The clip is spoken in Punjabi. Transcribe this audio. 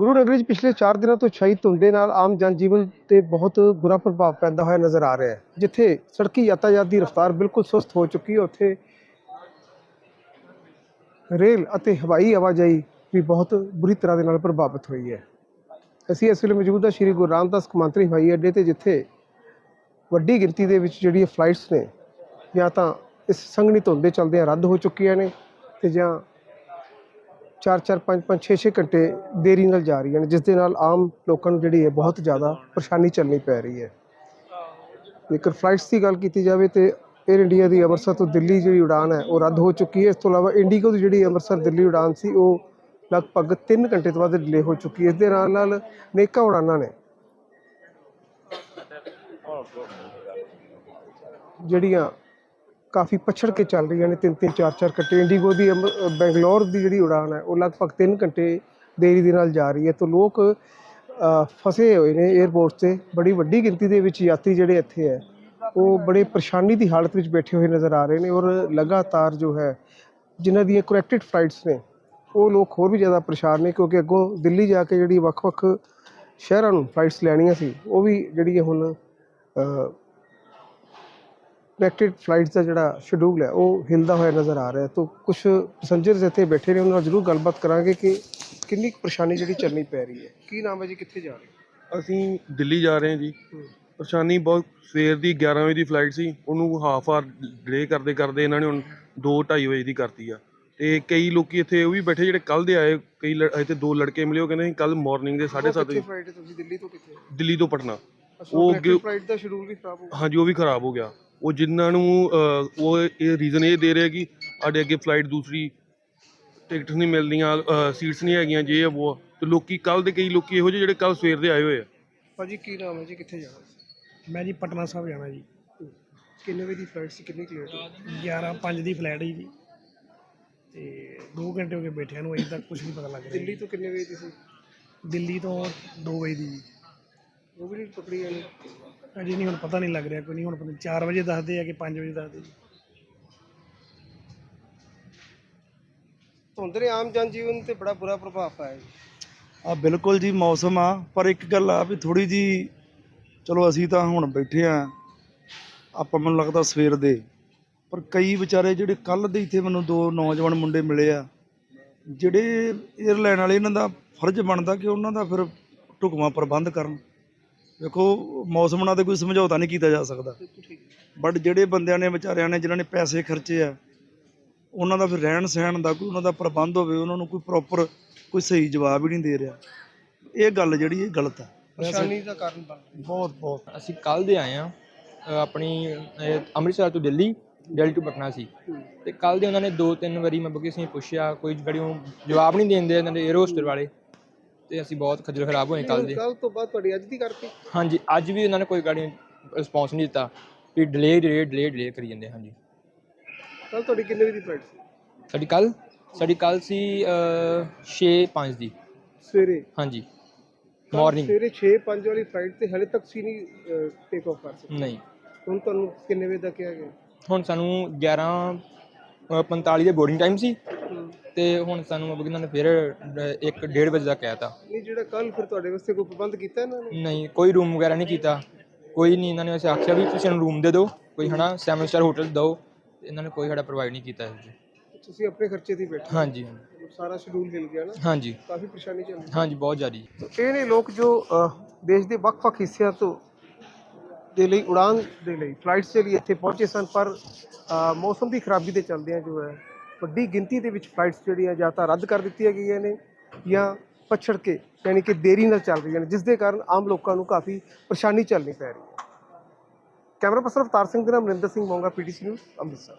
ਗੁਰੂ ਨਗਰੀ 'ਚ ਪਿਛਲੇ 4 ਦਿਨਾਂ ਤੋਂ ਛਾਈ ਧੁੰਦ ਦੇ ਨਾਲ ਆਮ ਜਨਜੀਵਨ ਤੇ ਬਹੁਤ ਬੁਰਾ ਪ੍ਰਭਾਵ ਪੈਂਦਾ ਹੋਇਆ ਨਜ਼ਰ ਆ ਰਿਹਾ ਹੈ, ਜਿੱਥੇ ਸੜਕੀ ਯਾਤਾਯਾਤ ਦੀ ਰਫ਼ਤਾਰ ਬਿਲਕੁਲ ਸੁਸਤ ਹੋ ਚੁੱਕੀ ਹੈ, ਉੱਥੇ ਰੇਲ ਅਤੇ ਹਵਾਈ ਆਵਾਜਾਈ ਵੀ ਬਹੁਤ ਬੁਰੀ ਤਰ੍ਹਾਂ ਦੇ ਨਾਲ ਪ੍ਰਭਾਵਿਤ ਹੋਈ ਹੈ। ਅਸੀਂ ਇਸ ਵੇਲੇ ਮੌਜੂਦ ਹਾਂ ਸ਼੍ਰੀ ਗੁਰੂ ਰਾਮਦਾਸ ਕੌਮਾਂਤਰੀ ਹਵਾਈ ਅੱਡੇ ਤੇ, ਜਿੱਥੇ ਵੱਡੀ ਗਿਣਤੀ ਦੇ ਵਿੱਚ ਜਿਹੜੀਆਂ ਫਲਾਈਟਸ ਨੇ, ਜਾਂ ਤਾਂ ਇਸ ਸੰਘਣੀ ਧੁੰਦ ਦੇ ਚਲਦਿਆਂ ਰੱਦ ਹੋ ਚੁੱਕੀਆਂ ਨੇ, ਤੇ ਜਾਂ 4-4 5-5 6-6 ਘੰਟੇ ਦੇਰੀ ਨਾਲ ਜਾ ਰਹੀਆਂ ਨੇ ਜਿਸ ਦੇ ਨਾਲ ਆਮ ਲੋਕਾਂ ਨੂੰ ਜਿਹੜੀ ਹੈ ਬਹੁਤ ਜ਼ਿਆਦਾ ਪਰੇਸ਼ਾਨੀ ਚੱਲਣੀ ਪੈ ਰਹੀ ਹੈ। ਜੇਕਰ ਫਲਾਈਟਸ ਦੀ ਗੱਲ ਕੀਤੀ ਜਾਵੇ ਤੇ 에ਅਰ ਇੰਡੀਆ ਦੀ ਅੰਮ੍ਰਿਤਸਰ ਤੋਂ ਦਿੱਲੀ ਜਿਹੜੀ ਉਡਾਨ ਹੈ, ਉਹ ਰੱਦ ਹੋ ਚੁੱਕੀ ਹੈ। ਇਸ ਤੋਂ ਇਲਾਵਾ ਇੰਡੀਗੋ ਦੀ ਜਿਹੜੀ ਅੰਮ੍ਰਿਤਸਰ ਦਿੱਲੀ ਉਡਾਨ ਸੀ, ਉਹ ਲਗਭਗ 3 ਘੰਟੇ ਤੋਂ ਵੱਧ ਡਿਲੇ ਹੋ ਚੁੱਕੀ ਹੈ। ਇਸ ਦੇ ਨਾਲ ਨਾਲ ਅਨੇਕਾਂ ਉਡਾਨਾਂ ਨੇ, ਜਿਹੜੀਆਂ ਕਾਫੀ ਪਛੜ ਕੇ ਚੱਲ ਰਹੀਆਂ ਨੇ, ਤਿੰਨ ਤਿੰਨ, ਚਾਰ ਚਾਰ ਘੰਟੇ। ਇੰਡੀਗੋ ਦੀ ਅੰਮ੍ਰਿ- ਬੈਂਗਲੌਰ ਦੀ ਜਿਹੜੀ ਉਡਾਨ ਹੈ, ਉਹ ਲਗਭਗ 3 ਘੰਟੇ ਦੇਰੀ ਦੇ ਨਾਲ ਜਾ ਰਹੀ ਹੈ। ਤਾਂ ਲੋਕ ਫਸੇ ਹੋਏ ਨੇ 에ਅਰਪੋਰਟ ਤੇ। ਬੜੀ ਵੱਡੀ ਗਿਣਤੀ ਦੇ ਵਿੱਚ ਯਾਤਰੀ ਜਿਹੜੇ ਇੱਥੇ ਹੈ, ਉਹ ਬੜੇ ਪਰੇਸ਼ਾਨੀ ਦੀ ਹਾਲਤ ਵਿੱਚ ਬੈਠੇ ਹੋਏ ਨਜ਼ਰ ਆ ਰਹੇ ਨੇ ਔਰ ਲਗਾਤਾਰ ਜੋ ਹੈ, ਜਿਨ੍ਹਾਂ ਦੀਆਂ ਕਰੈਕਟਡ ਫਲਾਈਟਸ ਨੇ, ਉਹ ਲੋਕ ਹੋਰ ਵੀ ਜ਼ਿਆਦਾ ਪਰੇਸ਼ਾਨ ਨੇ ਕਿਉਂਕਿ ਅੱਗੋਂ ਦਿੱਲੀ ਜਾ ਕੇ ਜਿਹੜੀ ਵੱਖ-ਵੱਖ ਸ਼ਹਿਰਾਂ ਨੂੰ ਫਲਾਈਟਸ ਲੈਣੀਆਂ ਸੀ, ਉਹ ਵੀ ਜਿਹੜੀ ਹੈ ਹੁਣ ਅ, ਕਨੈਕਟਡ ਫਲਾਈਟਸ ਦਾ ਜਿਹੜਾ ਸ਼ਡਿਊਲ ਹੈ ਉਹ ਹਿਲਦਾ ਹੋਇਆ ਨਜ਼ਰ ਆ ਰਿਹਾ ਹੈ। ਤਾਂ ਕੁਝ ਪੈਸੰਜਰਸ ਇੱਥੇ ਬੈਠੇ ਨੇ ਉਹਨਾਂ ਨਾਲ ਜ਼ਰੂਰ ਗੱਲਬਾਤ ਕਰਾਂਗੇ ਕਿ ਕਿੰਨੀ ਪਰੇਸ਼ਾਨੀ ਜਿਹੜੀ ਚੱਲਣੀ ਪੈ ਰਹੀ ਹੈ। ਕੀ ਨਾਮ ਹੈ ਜੀ? ਕਿੱਥੇ ਜਾ ਰਹੇ ਅਸੀਂ ਦਿੱਲੀ ਜਾ ਰਹੇ ਹਾਂ ਜੀ। ਪਰੇਸ਼ਾਨੀ ਬਹੁਤ ਸਵੇਰ ਦੀ 11 ਵਜੇ ਦੀ ਫਲਾਈਟ ਸੀ ਉਹਨੂੰ ਹਾਫ ਆਰ ਡਿਲੇ ਕਰਦੇ ਕਰਦੇ ਇਹਨਾਂ ਨੇ ਹੁਣ 2:30 ਵਜੇ ਦੀ ਕਰਤੀ ਆ। ਤੇ ਕਈ ਲੋਕੀ ਇੱਥੇ ਉਹ ਵੀ ਬੈਠੇ ਜਿਹੜੇ ਕੱਲ ਦੇ ਆਏ ਕਈ ਇੱਥੇ ਦੋ ਲੜਕੇ ਮਿਲੇ ਉਹ ਕਹਿੰਦੇ ਕੱਲ ਮਾਰਨਿੰਗ ਦੇ 7:30 ਵਜੇ ਫਲਾਈਟ ਤੁਸੀਂ? ਦਿੱਲੀ ਤੋਂ ਕਿੱਥੇ? ਦਿੱਲੀ ਤੋਂ ਪਟਨਾ। ਉਹ ਉਹ ਅੱਗੇ- ਫਲਾਈਟ ਦਾ ਸ਼ਡਿਊਲ ਵੀ ਖਰਾਬ ਹੋ ਗਿਆ। ਹਾਂਜੀ ਉਹ ਵੀ ਖਰਾਬ ਹੋ ਗਿਆ। ਉਹ ਜਿਨ੍ਹਾਂ ਨੂੰ ਅਹ, ਉਹ ਇਹ ਰੀਜ਼ਨ ਇਹ ਦੇ ਰਿਹਾ ਕਿ ਸਾਡੇ ਅੱਗੇ ਫਲਾਈਟ ਦੂਸਰੀ ਟਿਕਟ ਨਹੀਂ ਮਿਲਦੀਆਂ ਸੀਟਸ ਨਹੀਂ ਹੈਗੀਆਂ ਜੇ ਉਹ ਉਹ। ਤੇ ਲੋਕੀ ਕੱਲ ਦੇ ਕਈ ਲੋਕੀ ਇਹੋ ਜਿਹੇ ਜਿਹੜੇ ਕੱਲ ਸਵੇਰ ਦੇ ਆਏ ਹੋਏ ਆ। ਭਾਜੀ ਕੀ ਨਾਮ ਹੈ ਜੀ? ਕਿੱਥੇ ਜਾਣਾ ਮੈਂ ਜੀ ਪਟਨਾ ਸਾਹਿਬ ਜਾਣਾ ਜੀ। ਕਿੰਨੇ ਵਜੇ ਦੀ ਫਲਾਈਟ ਸੀ? ਕਿੰਨੀ ਕਲੀਅਰ 11 5 ਦੀ ਫਲਾਈਟ ਹੈ ਜੀ। ਤੇ 2 ਘੰਟੇ ਹੋ ਗਏ ਬੈਠਿਆਂ ਨੂੰ ਅਜੇ ਤੱਕ ਕੁਝ ਨਹੀਂ ਪਤਾ ਲੱਗ ਰਿਹਾ ਦਿੱਲੀ ਤੋਂ ਕਿੰਨੇ ਵਜੇ ਦੀ ਸੀ। ਦਿੱਲੀ ਤੋਂ 2 ਵਜੇ ਦੀ ਜੀ। ਉਹ ਵੀ ਨਹੀਂ ਪਕੜੀ ਜਾਣੀ ਅਜੇ ਨਹੀਂ ਹੁਣ ਪਤਾ ਨਹੀਂ ਲੱਗ ਰਿਹਾ ਕੋਈ ਨਹੀਂ ਹੁਣ ਪਤਾ 4 ਵਜੇ ਦੱਸਦੇ ਆ ਕਿ 5 ਵਜੇ ਦੱਸਦੇ ਜੀ ਧੁੰਦ ਨੇ ਆਮ ਜਨਜੀਵਨ ਤੇ ਬੜਾ ਬੁਰਾ ਪ੍ਰਭਾਵ ਪਾਇਆ ਜੀ। ਆ ਬਿਲਕੁਲ ਜੀ ਮੌਸਮ ਆ ਪਰ ਇੱਕ ਗੱਲ ਆ ਵੀ ਥੋੜੀ ਜੀ ਚਲੋ ਅਸੀਂ ਤਾਂ ਹੁਣ ਬੈਠੇ ਆ ਆਪਾਂ ਮੈਨੂੰ ਲੱਗਦਾ ਸਵੇਰ ਦੇ ਪਰ ਕਈ ਵਿਚਾਰੇ ਜਿਹੜੇ ਕੱਲ ਦੇ ਇੱਥੇ ਮੈਨੂੰ ਦੋ ਨੌਜਵਾਨ ਮੁੰਡੇ ਮਿਲੇ ਆ ਜਿਹੜੇ 에ਅਰਲਾਈਨ ਵਾਲੇ ਇਹਨਾਂ ਦਾ ਫਰਜ਼ ਬਣਦਾ ਕਿ ਉਹਨਾਂ ਦਾ ਫਿਰ ਢੁਕਵਾਂ ਪ੍ਰਬੰਧ ਕਰਨ। ਵੇਖੋ ਮੌਸਮ ਨਾਲ ਤੇ ਕੋਈ ਸਮਝੌਤਾ ਨਹੀਂ ਕੀਤਾ ਜਾ ਸਕਦਾ। ਬਟ ਜਿਹੜੇ ਬੰਦਿਆਂ ਨੇ ਵਿਚਾਰਿਆਂ ਨੇ ਜਿਨ੍ਹਾਂ ਨੇ ਪੈਸੇ ਖਰਚੇ ਆ ਉਹਨਾਂ ਦਾ ਫਿਰ ਰਹਿਣ ਸਹਿਣ ਦਾ ਕੋਈ ਉਹਨਾਂ ਦਾ ਪ੍ਰਬੰਧ ਹੋਵੇ ਉਹਨਾਂ ਨੂੰ ਕੋਈ ਪ੍ਰੋਪਰ ਕੋਈ ਸਹੀ ਜਵਾਬ ਹੀ ਨਹੀਂ ਦੇ ਰਿਹਾ। ਇਹ ਗੱਲ ਜਿਹੜੀ ਇਹ ਗਲਤ ਹੈ ਪਰੇਸ਼ਾਨੀ ਦਾ ਕਾਰਨ ਬਣ ਬਹੁਤ ਬਹੁਤ। ਅਸੀਂ ਕੱਲ ਦੇ ਆਏ ਆ ਆਪਣੀ ਅੰਮ੍ਰਿਤਸਰ ਤੋਂ ਦਿੱਲੀ ਦਿੱਲੀ ਤੋਂ ਪਟਨਾ ਸੀ। ਤੇ ਕੱਲ ਦੇ ਉਹਨਾਂ ਨੇ ਦੋ ਤਿੰਨ ਵਾਰੀ ਮੈਂ ਬੁਕਿੰਗ ਸੀ ਪੁੱਛਿਆ ਕੋਈ ਗੜੀਓ ਜਵਾਬ ਨਹੀਂ ਦਿੰਦੇ ਇਹਨਾਂ ਦੇ 에ਅਰ ਹੋਸਟਲ ਵਾਲੇ। ਤੇ ਅਸੀਂ ਬਹੁਤ ਖੱਜਲ ਖਰਾਬ ਹੋਏ ਕੱਲ ਦੇ। ਕੱਲ ਤੋਂ ਬਾਅਦ ਤੁਹਾਡੀ ਅੱਜ ਦੀ ਕਰਤੀ ਹਾਂਜੀ ਅੱਜ ਵੀ ਉਹਨਾਂ ਨੇ ਕੋਈ ਗਾੜੀ ਰਿਸਪੌਂਸ ਨਹੀਂ ਦਿੱਤਾ ਵੀ ਡਿਲੇ ਡਿਲੇ ਡਿਲੇ ਡਿਲੇ ਕਰੀ ਜਾਂਦੇ ਹਾਂਜੀ। ਕੱਲ ਤੁਹਾਡੀ ਕਿੰਨੇ ਵਜੇ ਦੀ ਫਲਾਈਟ ਸੀ? ਸਾਡੀ ਕੱਲ ਸਾਡੀ ਕੱਲ ਸੀ 6 5 ਦੀ। ਸਵੇਰੇ? ਹਾਂਜੀ। ਮਾਰਨਿੰਗ ਸਵੇਰੇ 6 5 ਵਾਲੀ ਫਲਾਈਟ ਤੇ ਹਲੇ ਤੱਕ ਸੀ ਨਹੀਂ ਟੇਕ ਆਫ ਕਰ ਸਕੇ ਨਹੀਂ। ਹੁਣ ਤੁਹਾਨੂੰ ਕਿੰਨੇ ਵਜੇ ਦਾ ਕਿਹਾ ਗਿਆ? ਹੁਣ ਸਾਨੂੰ 11 ਅ, 45 ਦੇ ਬੋਰਡਿੰਗ ਟਾਈਮ ਸੀ। ਤੇ ਹੁਣ ਸਾਨੂੰ ਬੁਕਿੰਗ ਨੇ ਫਿਰ 1 1:30 ਵਜੇ ਦਾ ਕਹਿਤਾ। ਨਹੀਂ ਜਿਹੜਾ ਕੱਲ ਫਿਰ ਤੁਹਾਡੇ ਵਾਸਤੇ ਕੋਈ ਪ੍ਰਬੰਧ ਕੀਤਾ ਇਹਨਾਂ ਨੇ? ਨਹੀਂ ਕੋਈ ਰੂਮ ਵਗੈਰਾ ਨਹੀਂ ਕੀਤਾ। ਕੋਈ ਨਹੀਂ ਇਹਨਾਂ ਨੇ ਵੈਸੇ ਆਖਿਆ ਵੀ ਤੁਸੀਂ ਸਾਨੂੰ ਰੂਮ ਦੇ ਦਿਓ ਕੋਈ ਹਨਾ 7 ਸਟਾਰ ਹੋਟਲ ਦਿਓ। ਇਹਨਾਂ ਨੇ ਕੋਈ ਸਾਡਾ ਪ੍ਰੋਵਾਈਡ ਨਹੀਂ ਕੀਤਾ ਜੀ ਤੁਸੀਂ ਆਪਣੇ ਖਰਚੇ ਤੇ ਬੈਠੇ ਹਾਂਜੀ ਸਾਰਾ ਸ਼ਡਿਊਲ ਹਿਲ ਗਿਆ ਨਾ। ਹਾਂਜੀ। ਕਾਫੀ ਪਰੇਸ਼ਾਨੀ ਚੱਲ ਰਹੀ। ਹਾਂਜੀ ਬਹੁਤ ਜ਼ਿਆਦੀ। ਇਹ ਨੇ ਲੋਕ ਜੋ ਦੇਸ਼ ਦੇ ਵੱਖ-ਵੱਖ ਹਿੱਸਿਆਂ ਤੋਂ ਦੇ ਲਈ ਉਡਾਨ ਦੇ ਲਈ ਫਲਾਈਟਸ ਦੇ ਲਈ ਇੱਥੇ ਪਹੁੰਚੇ ਸਨ ਪਰ ਮੌਸਮ ਦੀ ਖਰਾਬੀ ਦੇ ਚੱਲਦਿਆਂ ਜੋ ਹੈ ਵੱਡੀ ਗਿਣਤੀ ਦੇ ਵਿੱਚ ਫਲਾਈਟਸ ਜਿਹੜੀਆਂ ਜਾਂ ਤਾਂ ਰੱਦ ਕਰ ਦਿੱਤੀਆਂ ਗਈਆਂ ਨੇ ਜਾਂ ਪਛੜ ਕੇ ਯਾਨੀ ਕਿ ਦੇਰੀ ਨਾਲ ਚੱਲ ਰਹੀਆਂ ਨੇ ਜਿਸ ਦੇ ਕਾਰਨ ਆਮ ਲੋਕਾਂ ਨੂੰ ਕਾਫੀ ਪਰੇਸ਼ਾਨੀ ਝੱਲਣੀ ਪੈ ਰਹੀ ਹੈ। ਕੈਮਰਾ ਪਰਸਨ ਅਵਤਾਰ ਸਿੰਘ ਦੇ ਨਾਲ ਮਨਿੰਦਰ ਸਿੰਘ ਮੋਂਗਾ, ਪੀਟੀਸੀ ਨਿਊਜ਼, ਅੰਮ੍ਰਿਤਸਰ।